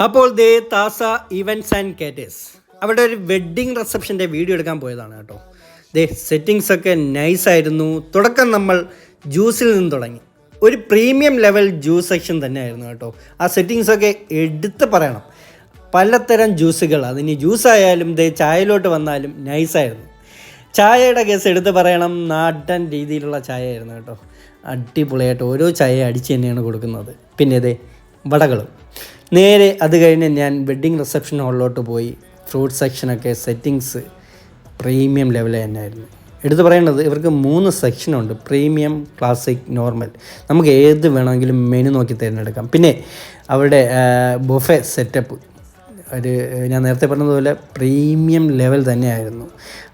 അപ്പോൾ ദേ താസ events and കേറ്റേഴ്സ് അവിടെ ഒരു വെഡ്ഡിങ് റിസപ്ഷന്റെ വീഡിയോ എടുക്കാൻ പോയതാണ് കേട്ടോ. ദേ സെറ്റിങ്സ് ഒക്കെ നൈസ് ആയിരുന്നു. തുടക്കം നമ്മൾ ജ്യൂസിൽ നിന്ന് തുടങ്ങി. ഒരു പ്രീമിയം ലെവൽ ജ്യൂസ് സെക്ഷൻ തന്നെയായിരുന്നു കേട്ടോ. ആ സെറ്റിങ്സ് ഒക്കെ എടുത്ത് പറയണം. പലതരം ജ്യൂസുകൾ അതിന് ജ്യൂസ് ആയാലും ദേ ചായയിലോട്ട് വന്നാലും നൈസായിരുന്നു ചായയുടെ കേസ് എടുത്ത് പറയണം. നാടൻ രീതിയിലുള്ള ചായ ആയിരുന്നു കേട്ടോ. അടിപൊളിയായിട്ട് ഓരോ ചായ അടിച്ച് തന്നെയാണ് കൊടുക്കുന്നത്. പിന്നെ ഇതേ വടകളും. നേരെ അത് കഴിഞ്ഞ് ഞാൻ വെഡ്ഡിങ് റിസപ്ഷൻ ഹാളിലോട്ട് പോയി. ഫ്രൂട്ട് സെക്ഷനൊക്കെ സെറ്റിങ്സ് പ്രീമിയം ലെവൽ തന്നെയായിരുന്നു. എടുത്തു പറയേണ്ടത് ഇവർക്ക് മൂന്ന് സെക്ഷനുണ്ട് പ്രീമിയം ക്ലാസിക് നോർമൽ നമുക്ക് ഏത് വേണമെങ്കിലും മെനു നോക്കി തിരഞ്ഞെടുക്കാം. പിന്നെ അവരുടെ ബൊഫെ സെറ്റപ്പ് ഒരു ഞാൻ നേരത്തെ പറഞ്ഞതുപോലെ പ്രീമിയം ലെവൽ തന്നെയായിരുന്നു.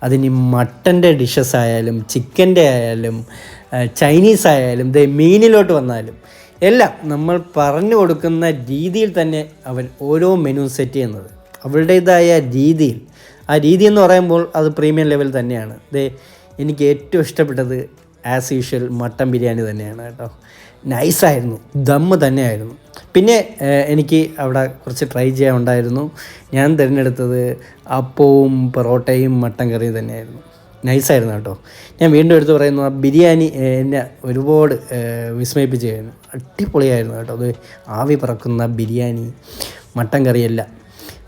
അതിന് മട്ടന്റെ ഡിഷസ് ആയാലും ചിക്കന്റെ ആയാലും ചൈനീസ് ആയാലും ദേ മീനിലോട്ട് വന്നാലും എല്ലാം നമ്മൾ പറഞ്ഞു കൊടുക്കുന്ന രീതിയിൽ തന്നെ അവൻ ഓരോ മെനു സെറ്റ് ചെയ്യുന്നത്. അവരുടേതായ രീതിയിൽ. ആ രീതി എന്ന് പറയുമ്പോൾ അത് പ്രീമിയം ലെവൽ തന്നെയാണ്. ദേ എനിക്ക് ഏറ്റവും ഇഷ്ടപ്പെട്ടത് ആസ് യൂഷ്വൽ മട്ടൻ ബിരിയാണി തന്നെയാണ് കേട്ടോ. നൈസായിരുന്നു ദമ്മ് തന്നെയായിരുന്നു. പിന്നെ എനിക്ക് അവിടെ കുറച്ച് ട്രൈ ചെയ്യാൻ ഉണ്ടായിരുന്നു. ഞാൻ തിരഞ്ഞെടുത്തത് അപ്പവും പൊറോട്ടയും മട്ടൻ കറിയും തന്നെയായിരുന്നു. നൈസായിരുന്നു കേട്ടോ. ഞാൻ വീണ്ടും എടുത്ത് പറയുന്നു ആ ബിരിയാണി എന്നെ ഒരുപാട് വിസ്മയിപ്പിച്ചായിരുന്നു അടിപൊളിയായിരുന്നു കേട്ടോ. അത് ആവി പറക്കുന്ന ബിരിയാണി മട്ടൻ കറിയല്ല.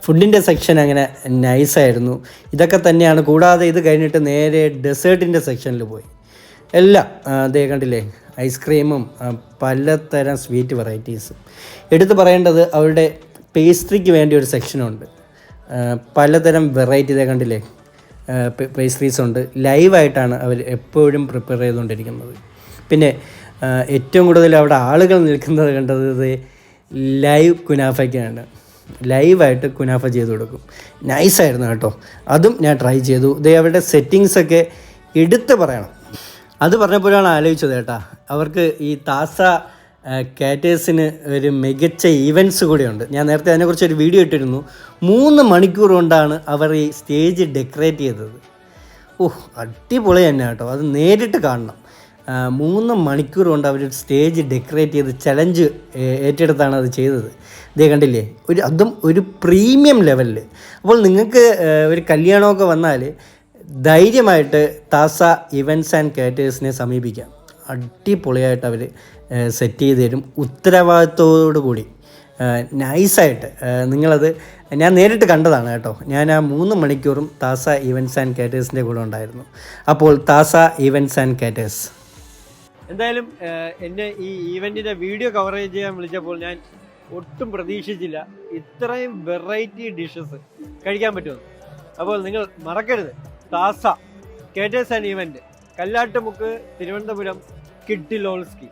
ഫുഡിന്റെ സെക്ഷൻ അങ്ങനെ നൈസായിരുന്നു ഇതൊക്കെ തന്നെയാണ്. കൂടാതെ ഇത് കഴിഞ്ഞിട്ട് നേരെ ഡെസേർട്ടിന്റെ സെക്ഷനിൽ പോയി. എല്ലാം അതേ കണ്ടില്ലേ ഐസ്ക്രീമും പലതരം സ്വീറ്റ് വെറൈറ്റീസും എടുത്തു പറയേണ്ടത് അവരുടെ പേസ്ട്രിക്ക് വേണ്ടി ഒരു സെക്ഷനുണ്ട് പലതരം വെറൈറ്റി ഇതേ കണ്ടില്ലേ പേസ്ട്രീസ് ഉണ്ട്. ലൈവായിട്ടാണ് അവർ എപ്പോഴും പ്രിപ്പയർ ചെയ്തുകൊണ്ടിരിക്കുന്നത്. പിന്നെ ഏറ്റവും കൂടുതൽ അവിടെ ആളുകൾ നിൽക്കുന്നത് കണ്ടത് ലൈവ് കുനാഫയ്ക്കാണ്. ലൈവായിട്ട് കുനാഫ ചെയ്ത് കൊടുക്കും. നൈസായിരുന്നു കേട്ടോ. അതും ഞാൻ ട്രൈ ചെയ്തു. ഇതേ അവരുടെ സെറ്റിങ്സൊക്കെ എടുത്ത് പറയണം. അത് പറഞ്ഞപ്പോഴാണ് ആലോചിച്ചത് കേട്ടാ. അവർക്ക് ഈ താസ കാറ്റേഴ്സിന് ഒരു മികച്ച ഈവന്റ്സ് കൂടിയുണ്ട്. ഞാൻ നേരത്തെ അതിനെക്കുറിച്ച് ഒരു വീഡിയോ ഇട്ടിരുന്നു. മൂന്ന് മണിക്കൂർ കൊണ്ടാണ് അവർ ഈ സ്റ്റേജ് ഡെക്കറേറ്റ് ചെയ്തത്. ഓഹ് അടിപൊളി തന്നെ കേട്ടോ. അത് നേരിട്ട് കാണണം. മൂന്ന് മണിക്കൂർ കൊണ്ട് അവർ സ്റ്റേജ് ഡെക്കറേറ്റ് ചെയ്ത് ചലഞ്ച് ഏറ്റെടുത്താണ് അത് ചെയ്തത്. ഇതേ കണ്ടില്ലേ? ഒരു അതും ഒരു പ്രീമിയം ലെവലിൽ അപ്പോൾ നിങ്ങൾക്ക് ഒരു കല്യാണമൊക്കെ വന്നാൽ ധൈര്യമായിട്ട് താസ ഇവന്റ്സ് ആൻഡ് കാറ്റേഴ്സിനെ സമീപിക്കാം. അടിപൊളിയായിട്ട് അവർ സെറ്റ് ചെയ്ത് തരും. ഉത്തരവാദിത്തോടു കൂടി. നൈസായിട്ട്. നിങ്ങളത് ഞാൻ നേരിട്ട് കണ്ടതാണ് കേട്ടോ. ഞാൻ ആ മൂന്ന് മണിക്കൂറും താസ ഇവന്റ്സ് ആൻഡ് കാറ്റേഴ്സിന്റെ കൂടെ ഉണ്ടായിരുന്നു. അപ്പോൾ താസ ഇവന്റ്സ് ആൻഡ് കാറ്റേഴ്സ്. എന്തായാലും എന്നെ ഈ ഈവന്റിന്റെ വീഡിയോ കവറേജ് ചെയ്യാൻ വിളിച്ചപ്പോൾ ഞാൻ ഒട്ടും പ്രതീക്ഷിച്ചില്ല. ഇത്രയും വെറൈറ്റി ഡിഷസ് കഴിക്കാൻ പറ്റുമെന്ന്. അപ്പോൾ നിങ്ങൾ മറക്കരുത്. Taza caterers and event Kallattumukku Thiruvananthapuram കിഡ്ഡിലോൾസ്കി